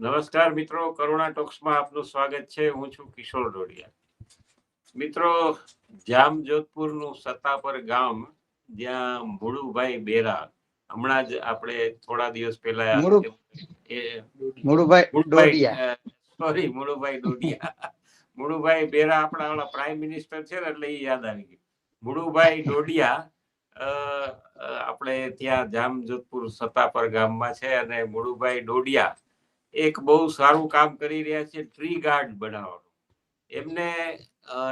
નમસ્કાર મિત્રો કરુણા ટોક્સમાં આપનું સ્વાગત છે. હું છું કિશોર ડોડિયા. મિત્રો જામ જોધપુરનું સત્તાપર ગામ જ્યાં મુળુભાઈ બેરા હમણાં જ આપણે થોડા દિવસ પહેલા સોરી મુળુભાઈ ડોડિયા. મુળુભાઈ બેરા આપણા ઓલા પ્રાઇમ મિનિસ્ટર છે ને એટલે એ યાદ આવી ગયું. મુળુભાઈ ડોડિયા આપણે ત્યાં જામ જોધપુર સત્તાપર ગામમાં છે અને મુળુભાઈ ડોડિયા એક બહુ સારું કામ કરી રહ્યા છે ટ્રી ગાર્ડ બનાવવાનું. એમને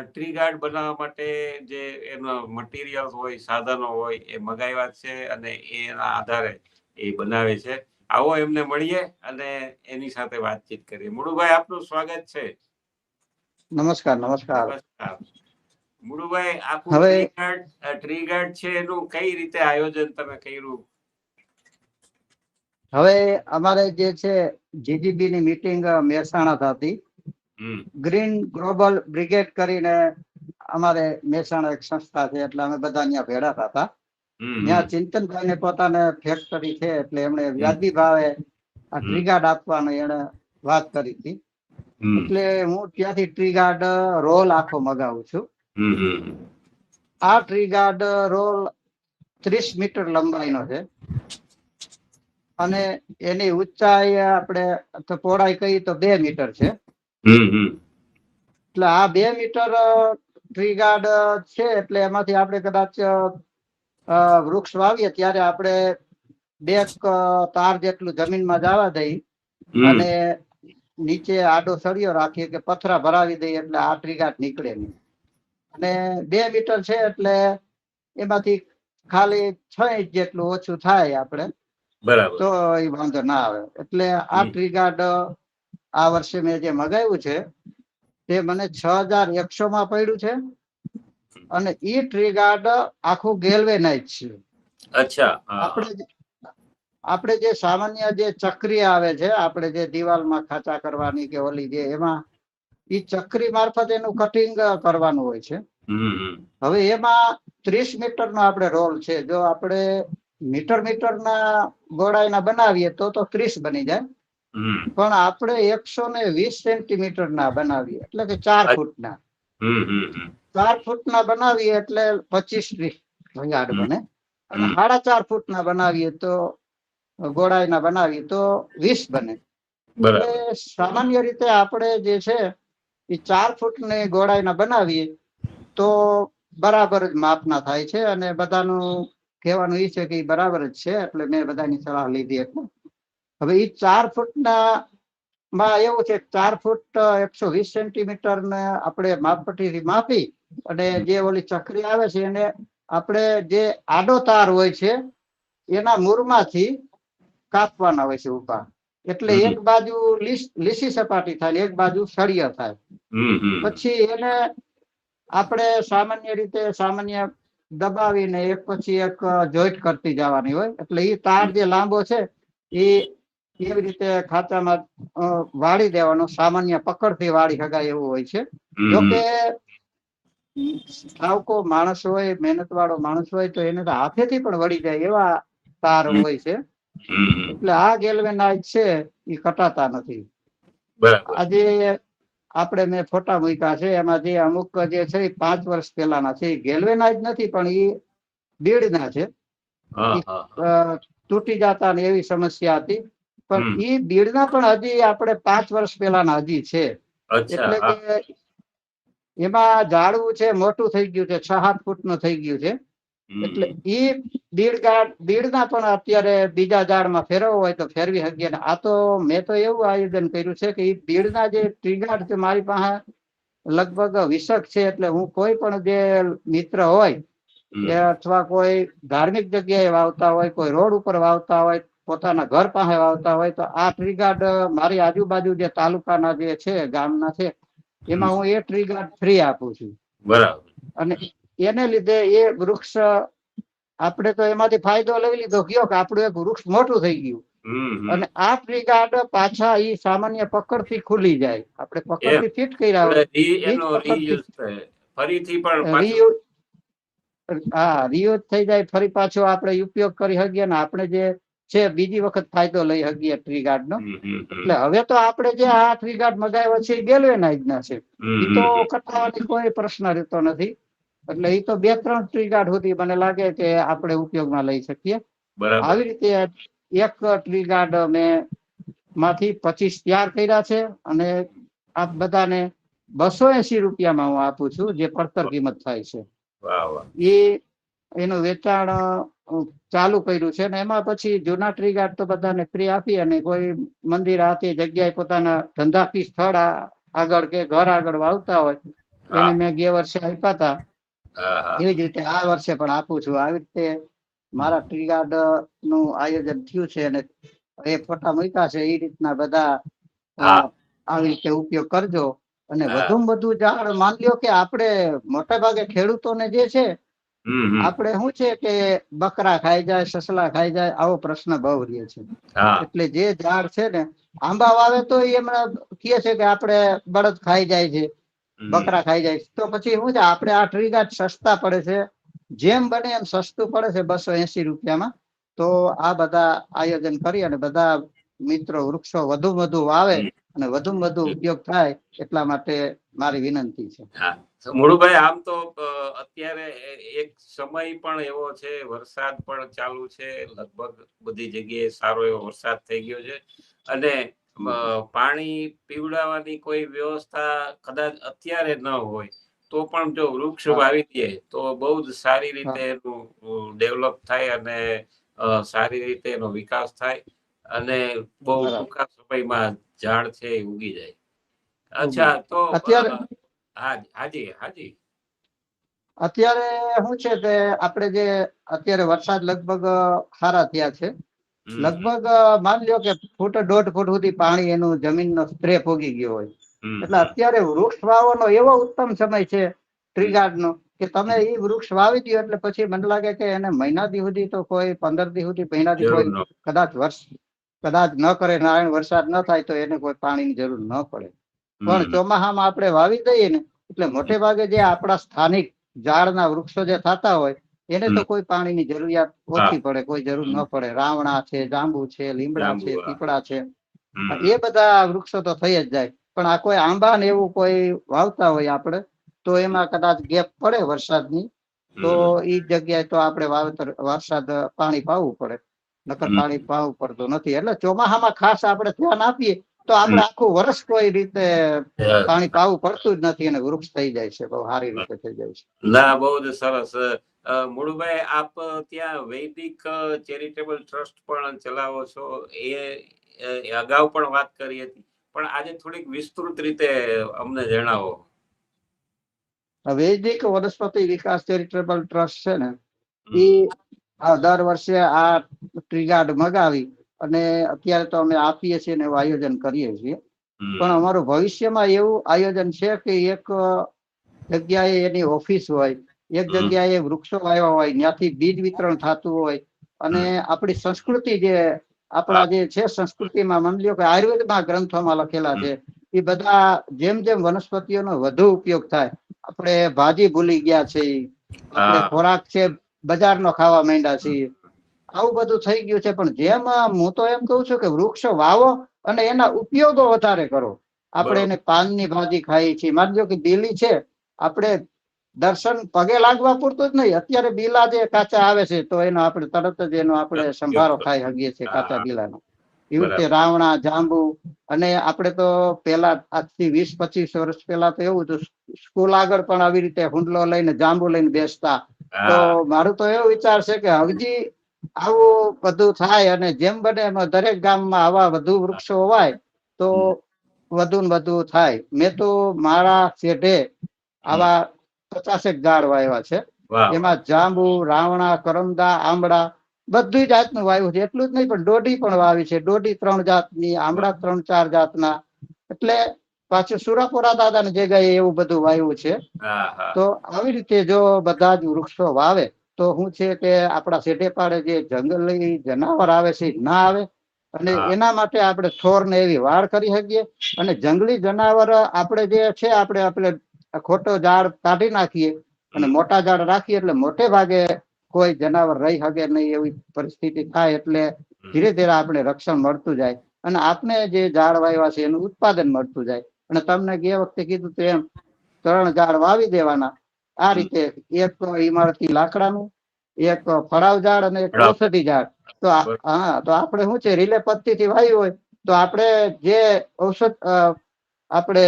ટ્રી ગાર્ડ બનાવવા માટે જે એનો મટીરિયલ હોય સાધનો હોય એ મગાવ્યા છે અને એના આધારે એ બનાવે છે. આવો એમને મળીએ અને એની સાથે વાતચીત કરીએ. મુળુભાઈ આપનું સ્વાગત છે. નમસ્કાર નમસ્કાર. Mulubhai tree guard tree guard છે એનું કઈ રીતે આયોજન તમે કર્યું? હવે અમારે જે છે જીજીબી ની મીટિંગ મહેસાણા થતી. ગ્રીન ગ્લોબલ બ્રિગેડ કરીને અમારે મહેસાણા એક સંસ્થા છે એટલે અમે બધા ત્યાં ભેળા થતા. ત્યાં ચિંતનભાઈ ને પોતાને ફેક્ટરી છે એટલે એમણે વ્યાજબી ભાવે આ ટ્રીગાર્ડ ટ્રી ગાર્ડ આપવાનું એને વાત કરી હતી. એટલે હું ત્યાંથી ટ્રી ગાર્ડ રોલ આખો મગાવું છું. આ ટ્રી ગાર્ડ રોલ ત્રીસ મીટર લંબાઈનો છે. અને એની ઊંચાઈ આપણે પહોળાઈ કહી તો બે મીટર છે. એટલે આ બે મીટર ટ્રી ગાર્ડ છે એટલે એમાંથી આપણે કદાચ વૃક્ષ વાવીએ ત્યારે આપણે બે તાર જેટલું જમીનમાં જવા દઈ અને નીચે આડો સળિયો રાખીએ કે પથરા ભરાવી દઈએ એટલે આ ટ્રી ગાર્ડ નીકળે નહીં. અને બે મીટર છે એટલે એમાંથી ખાલી છ ઇંચ જેટલું ઓછું થાય આપણે. બરાબર. તો એ વાંધો ના આવે. એટલે આ ટ્રીગાર્ડ ટ્રી ગાર્ડ આ વર્ષે મેં જે મગાવ્યું છે તે મને છ હજાર એકસો માં પડ્યું છે અને ઈ ટ્રી ગાર્ડ આખું ગેલ્વેનાઇઝ છે. અચ્છા. આપણે જે- આપણે જે સામાન્ય જે ચક્રી આવે છે આપણે જે દિવાલમાં ખાચા કરવાની કે ઓલી જે એમાં ઈ ચક્રી મારફત એનું કટિંગ કરવાનું હોય છે. હવે એમાં ત્રીસ મીટર નો આપણે રોલ છે. જો આપણે મીટર મીટર ના ગોળાઈના બનાવીએ તો તો ત્રીસ બની જાય. પણ આપણે એકસો ને વીસ સેન્ટીમીટર ના બનાવીએ એટલે કે ચાર. ફૂટના. ચાર ફૂટના બનાવીએ એટલે પચીસ યાર્ડ બને. અને સાડા ચાર ફૂટના બનાવીએ તો ગોળાઈના બનાવીએ તો વીસ બને. એટલે સામાન્ય રીતે આપણે જે છે એ ચાર ફૂટની ગોળાઈના બનાવીએ તો બરાબર જ માપના થાય છે અને બધાનું કહેવાનું એ છે કે એ બરાબર જ છે એટલે મેં બધાની સલાહ લીધી એટલે. હવે એ ચાર ફૂટના માં એવું છે ચાર ફૂટ એકસો વીસ સેન્ટીમીટર ને આપણે માપપટ્ટીથી માપી અને જે ઓલી ચકરી આવે છે એને આપણે જે આડો તાર હોય છે એના મૂળમાંથી કાપવાના હોય છે ઊભા એટલે એક બાજુ લીસ- સપાટી થાય એક બાજુ સળિયા થાય. પછી એને આપણે સામાન્ય રીતે સામાન્ય દબાવીને એક પછી એક જોઈન્ટ કરતી જવાની હોય. એટલે એ તાર જે લાંબો છે એ એવી રીતે ખાચામાં વાળી દેવાનો? સામાન્ય પકડથી વાળી શકાય એવું હોય છે. જોકે સાવકો માણસ હોય મહેનત વાળો માણસ હોય તો એને તો હાથેથી પણ વળી જાય એવા તાર હોય છે. એટલે આ ગેલ્વેનાઇઝ છે એ કટાતા નથી. આજે આપણે મેં ફોટા મૂક્યા છે એમાં જે અમુક જે છે એ પાંચ વર્ષ પહેલાના છે. એ ગેલ્વેનાઇઝ નથી પણ એ બીડના છે. તૂટી જતા ને એવી સમસ્યા હતી. પણ એ બીડના પણ હજી આપણે પાંચ વર્ષ પહેલાના હજી છે. એટલે કે એમાં ઝાડવું છે મોટું થઈ ગયું છે છ સાત ફૂટનું થઈ ગયું છે. એટલે એ બીડ બીડના પણ અત્યારે બીજા ઝાડમાં ફેરવવો હોય તો ફેરવી શકીએ ને. આ તો મેં તો એવું આયોજન કર્યું છે કે ઈ બીડના જે ટ્રીગાર્ડ છે મારી પાસે લગભગ વિસક છે એટલે હું કોઈ પણ જે મિત્ર હોય કે અથવા કોઈ ધાર્મિક જગ્યાએ વાવતા હોય કોઈ રોડ ઉપર વાવતા હોય પોતાના ઘર પાસે વાવતા હોય તો આ ટ્રીગાર્ડ મારી આજુબાજુ જે તાલુકાના જે છે ગામના છે એમાં હું એ ટ્રીગાર્ડ ફ્રી આપું છું. બરાબર. અને એને લીધે એ વૃક્ષ આપણે તો એમાંથી ફાયદો લઈ લીધો. ગયો કે આપણું એક વૃક્ષ મોટું થઈ ગયું. અને આ ટ્રી ગાર્ડ પાછા એ સામાન્ય પકડથી ખુલી જાય. આપણે પકડથી ફિટ કર્યા હોય. ફરીથી પણ હા રિયુઝ થઈ જાય ફરી પાછો આપણે ઉપયોગ કરી શકીએ ને આપણે જે છે બીજી વખત ફાયદો લઈ શકીએ ટ્રી ગાર્ડ નો. એટલે હવે તો આપણે જે આ ટ્રી ગાર્ડ મગાવ્યો છે એ ગેલવે ના છે એ તો કટાવવાની કોઈ પ્રશ્ન રહેતો નથી. એટલે એ તો બે ત્રણ ટ્રી ગાર્ડ સુધી મને લાગે કે આપણે ઉપયોગમાં લઈ શકીએ. આવી રીતે એક ટ્રી ગાર્ડ મેં માંથી પચીસ તૈયાર કર્યા છે અને આપ બધાને બસો એસી રૂપિયામાં હું આપું છું જે પડતર કિંમત થાય છે. એ એનું વેચાણ ચાલુ કર્યું છે ને એમાં પછી જૂના ટ્રી ગાર્ડ તો બધાને ફ્રી આપી અને કોઈ મંદિર આથી જગ્યાએ પોતાના ધંધાકી સ્થળ આગળ કે ઘર આગળ વાવતા હોય એને મેં ગયા વર્ષે આપ્યા હતા. એવી જ રીતે આ વર્ષે પણ આપું છું. આવી રીતે મારા ગાર્ડનું આયોજન થયું છે અને એ ફોટા મૂક્યા છે. એ રીતના બધા આવી રીતે ઉપયોગ કરજો. અને વધુ વધુ ઝાડ માન લ્યો કે આપણે મોટા ભાગે ખેડૂતોને જે છે. આપણે શું છે કે બકરા ખાઈ જાય સસલા ખાઈ જાય આવો પ્રશ્ન બહુ રહે છે. એટલે જે ઝાડ છે ને આંબા વાવે તો એમણે કહે છે કે આપણે બળદ ખાઈ જાય છે. બકરા ખાઈ જાય તો પછી શું છે? આપણે આ ટ્રી ગાર્ડ સસ્તા પડે છે. જેમ બને એમ સસ્તું પડે છે બસો એસી રૂપિયામાં. તો આ બધા આયોજન કરી અને બધા મિત્રો વૃક્ષો વધુ વધુ વાવે અને વધુ વધુ ઉપયોગ થાય એટલા માટે મારી વિનંતી છે. મોડુભાઈ આમ તો અત્યારે એક સમય પણ એવો છે વરસાદ પણ ચાલુ છે. લગભગ બધી જગ્યાએ સારો એવો વરસાદ થઈ ગયો છે. અને પાણી પીવડાવવાની કોઈ વ્યવસ્થા કદાચ અત્યારે ન હોય તો પણ જો વૃક્ષ વાવી દે તો બહુ જ સારી રીતે એનું ડેવલપ થાય અને સારી રીતે એનો વિકાસ થાય અને બહુ. ટૂંકા સમયમાં ઝાડ છે એ ઉગી જાય. અચ્છા તો હાજી હાજી અત્યારે શું છે કે આપણે જે અત્યારે વરસાદ લગભગ સારા થયા છે. લગભગ માન લ્યો કે ફૂટ દોઢ ફૂટ સુધી પાણી એનું જમીનનો સ્પ્રે ભોગી ગયો હોય. એટલે અત્યારે વૃક્ષ વાવવાનો એવો ઉત્તમ સમય છે ટ્રી ગાર્ડ નો કે તમે એ વૃક્ષ વાવી દો એટલે પછી મને લાગે કે એને મહિના દી સુધી તો કોઈ પંદર દી સુધી મહિના દી કોઈ કદાચ વર્ષ કદાચ ન કરે નારાયણ વરસાદ ન થાય તો એને કોઈ પાણીની જરૂર ન પડે. પણ ચોમાસામાં આપણે વાવી દઈએ ને એટલે મોટે ભાગે જે આપણા સ્થાનિક ઝાડના વૃક્ષો જે થતા હોય એને તો કોઈ પાણીની જરૂરિયાત ઓછી પડે કોઈ જરૂર ન પડે. રાવણા છે જાંબુ છે લીમડા છે. પીપળા છે. એ બધા વૃક્ષો તો થઈ જ જાય. પણ આ કોઈ આંબા ને એવું કોઈ વાવતા હોય આપણે તો એમાં કદાચ ગેપ પડે વરસાદની તો એ જગ્યાએ તો આપણે વાવતર વરસાદ પાણી પાવું પડે. નકર પાણી પાવું પડતું નથી. એટલે ચોમાસામાં ખાસ આપણે ધ્યાન આપીએ તો આપણે આખું વર્ષ કોઈ રીતે પાણી પાવું પડતું જ નથી અને વૃક્ષ થઈ જાય છે બહુ સારી રીતે થઈ જાય છે. ના બહુ જ સરસ. મુળુભાઈ આપ ત્યાં વૈદિક ચેરિટેબલ ટ્રસ્ટ પણ ચલાવો છો? એ અગાઉ પણ વાત કરી હતી. પણ આજે થોડીક વિસ્તૃત રીતે અમને જણાવો. વૈદિક વનસ્પતિ વિકાસ ચેરિટેબલ ટ્રસ્ટ છે ને એ દર વર્ષે આ ટ્રી ગાર્ડ મગાવી અને અત્યારે તો અમે આપીએ છીએ ને એવું આયોજન કરીએ છીએ. પણ અમારું ભવિષ્યમાં એવું આયોજન છે કે એક જગ્યાએ એની ઓફિસ હોય એક જગ્યાએ વૃક્ષો વાવ્યા હોય ત્યાંથી બીજ વિતરણ થતું હોય અને આપણી સંસ્કૃતિ જે આપણા જે છે સંસ્કૃતિમાં માની લ્યો કે આયુર્વેદમાં ગ્રંથોમાં લખેલા છે એ બધા જેમ જેમ વનસ્પતિઓનો વધુ ઉપયોગ થાય આપણે ભાજી ભૂલી ગયા છે આપણે ખોરાક છે બજારનો ખાવા માંડ્યા છીએ આવું બધું થઈ ગયું છે. પણ જેમ હું તો એમ કહું છું કે વૃક્ષો વાવો અને એના ઉપયોગો વધારે કરો. આપણે એને પાનની ભાજી ખાઈએ છીએ. માનજો કે બીલી છે આપણે દર્શન પગે લાગવા પૂરતું જ નહીં. અત્યારે બીલા જે કાચા આવે છે તો એનો આપણે તરત જ એનો આપણે સંભારો ખાઈ શકીએ છીએ કાચા. બીલાનો. એવું કે રાવણા જાંબુ અને આપણે તો પેલા આજથી વીસ પચીસ વર્ષ પહેલા તો એવું હતું સ્કૂલ આગળ પણ આવી રીતે હુંડલો લઈને જાંબુ લઈને બેસતા. તો મારું તો એવો વિચાર છે કે હજી આવું બધું થાય અને જેમ બને એમાં દરેક ગામમાં આવા વધુ વૃક્ષો હોય તો વધુ ને વધુ થાય. મેં તો મારા શેઢે આવા પચાસેક ઝાડ વાવ્યા છે. એમાં જાંબુ રાવણા કરમદા આંબળા બધી જાતનું વાવ્યું છે. એટલું જ નહીં પણ દોઢી પણ વાવી છે. દોઢી ત્રણ જાતની આંબળા ત્રણ ચાર જાતના. એટલે પાછું સુરાપુરા દાદાની જગ્યાએ એવું બધું વાવ્યું છે. તો આવી રીતે જો બધા જ વૃક્ષો વાવે તો શું છે કે આપણા સેઢે પાડે જે જંગલી જનાવર આવે છે ના આવે. અને એના માટે આપણે થોર ને એવી વાળ કરી શકીએ. અને જંગલી જનાવર આપણે જે છે આપણે આપણે ખોટો ઝાડ કાઢી નાખીએ. અને મોટા ઝાડ રાખીએ એટલે મોટે ભાગે કોઈ જનાવર રહી શકે નહીં એવી પરિસ્થિતિ થાય એટલે ધીરે ધીરે આપણે રક્ષણ મળતું જાય. અને આપણે જે ઝાડ વાવ્યા છે એનું ઉત્પાદન મળતું જાય. અને તમને ગયા વખતે કીધું તેમ એમ ત્રણ ઝાડ વાવી દેવાના. આ રીતે એક ઇમારતી લાકડાનું એક ફળાવ ઝાડ અને એક ઔષધિ ઝાડ. તો હા તો આપણે શું છે રિલે પદ્ધતિથી વાવ્યું હોય તો આપણે જે ઔષધ આપણે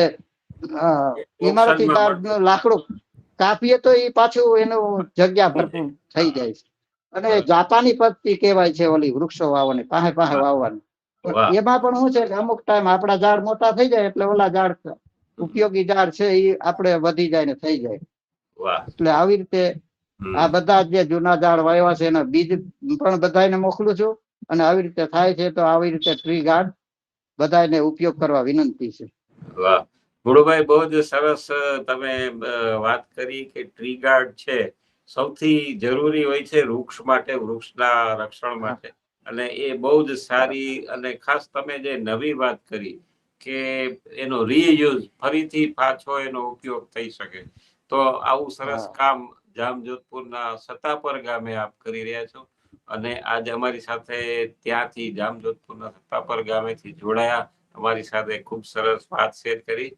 ઇમારતી લાકડું કાપીએ તો એ પાછું એનું જગ્યા ભરપૂર થઈ જાય છે. અને જાપાની પદ્ધતિ કહેવાય છે ઓલી વૃક્ષો વાવવાની પાસે પાસે વાવવાની. એમાં પણ શું છે કે અમુક ટાઈમ આપણા ઝાડ મોટા થઈ જાય એટલે ઓલા ઝાડ ઉપયોગી ઝાડ છે એ આપણે વધી જાય ને થઈ જાય. એટલે આવી રીતે આ બધા જે જૂના ઝાડ વાવ્યા છે એના બીજ પણ બધાને મોકલું છું. અને આવી રીતે થાય છે તો આવી રીતે ટ્રી ગાર્ડ બધાને ઉપયોગ કરવા વિનંતી છે. વાહ. ગુરુભાઈ બહુ જ સરસ તમે વાત કરી કે ટ્રી ગાર્ડ છે. સૌથી જરૂરી હોય છે વૃક્ષ માટે વૃક્ષના રક્ષણ માટે. અને એ બહુ જ સારી અને ખાસ તમે જે નવી વાત કરી કે એનો રીયુઝ ફરીથી પાછો એનો ઉપયોગ થઈ શકે. તો આવું સરસ કામ જામજોધપુરના સતાપર ગામે આપ કરી રહ્યા છો અને આજે અમારી સાથે ત્યાંથી જામજોધપુરના સતાપર ગામેથી જોડાયા. અમારી સાથે ખૂબ સરસ વાત શેર કરી.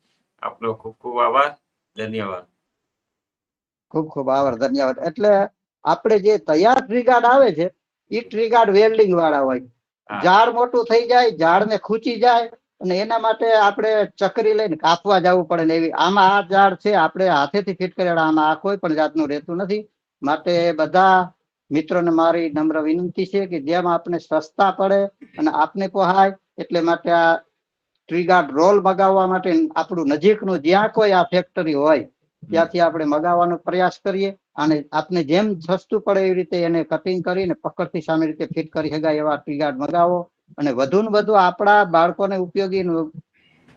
આપનો ખૂબ ખૂબ આભાર. ધન્યવાદ. ખૂબ ખૂબ આભાર. ધન્યવાદ. એટલે આપણે જે તૈયાર ટ્રી ગાર્ડ આવે છે એ ટ્રી ગાર્ડ વેલ્ડિંગ વાળા હોય. ઝાડ મોટું થઈ જાય ઝાડ ને ખૂંચી જાય અને એના માટે આપણે ચકરી લઈને કાપવા જવું પડે ને એવી. આમાં આ ઝાડ છે, આપણે હાથેથી ફિટ કરેલા આમાં આ કોઈ પણ જાતનું રહેતું નથી. માટે બધા મિત્રોને મારી નમ્ર વિનંતી છે કે જેમ આપણે સસ્તા પડે અને આપને પોહાય, એટલે માટે આ ટ્રી ગાર્ડ રોલ મગાવવા માટે આપણું નજીકનું જ્યાં કોઈ આ ફેક્ટરી હોય, ત્યાંથી આપણે મગાવવાનો પ્રયાસ કરીએ. અને આપને જેમ સસ્તું પડે એવી રીતે એને કટિંગ કરીને પકડથી સામે રીતે ફિટ કરી શકાય એવા ટ્રી ગાર્ડ મગાવો. અને વધુ ને વધુ આપણા બાળકોને ઉપયોગી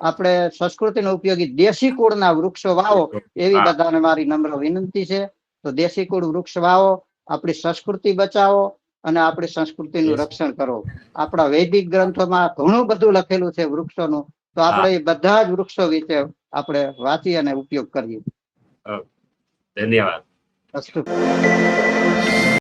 આપણે સંસ્કૃતિનો ઉપયોગી દેશી કુળના વૃક્ષો વાવો એવી. બધાને મારી નમ્ર વિનંતી છે. તો દેશી કુળ વૃક્ષ વાવો આપણી સંસ્કૃતિ બચાવો અને આપણી સંસ્કૃતિનું. રક્ષણ કરો. આપણા વૈદિક ગ્રંથોમાં ઘણું બધું લખેલું છે વૃક્ષોનું. તો આપણે એ બધા જ વૃક્ષો વિશે આપણે વાંચી અને ઉપયોગ કરીએ. ધન્યવાદ. અસ્તુ